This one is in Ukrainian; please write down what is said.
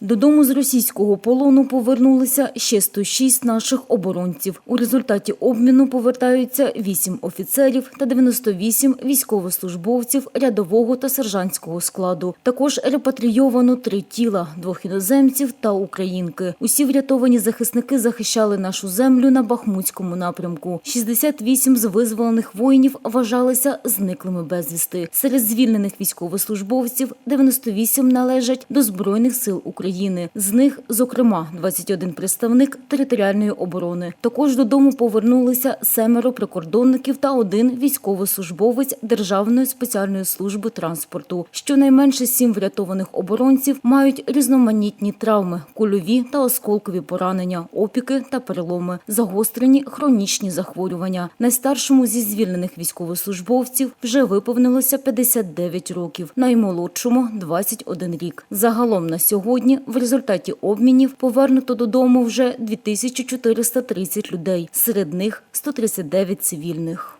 Додому з російського полону повернулися ще 106 наших оборонців. У результаті обміну повертаються 8 офіцерів та 98 військовослужбовців рядового та сержантського складу. Також репатрійовано три тіла – двох іноземців та українки. Усі врятовані захисники захищали нашу землю на Бахмутському напрямку. 68 з визволених воїнів вважалися зниклими безвісти. Серед звільнених військовослужбовців 98 належать до Збройних сил України. З них, зокрема, 21 представник територіальної оборони. Також додому повернулися семеро прикордонників та один військовослужбовець Державної спеціальної служби транспорту. Щонайменше сім врятованих оборонців мають різноманітні травми, кульові та осколкові поранення, опіки та переломи, загострені хронічні захворювання. Найстаршому зі звільнених військовослужбовців вже виповнилося 59 років, наймолодшому 21 рік. Загалом на сьогодні в результаті обмінів повернуто додому вже 2430 людей, серед них 139 цивільних.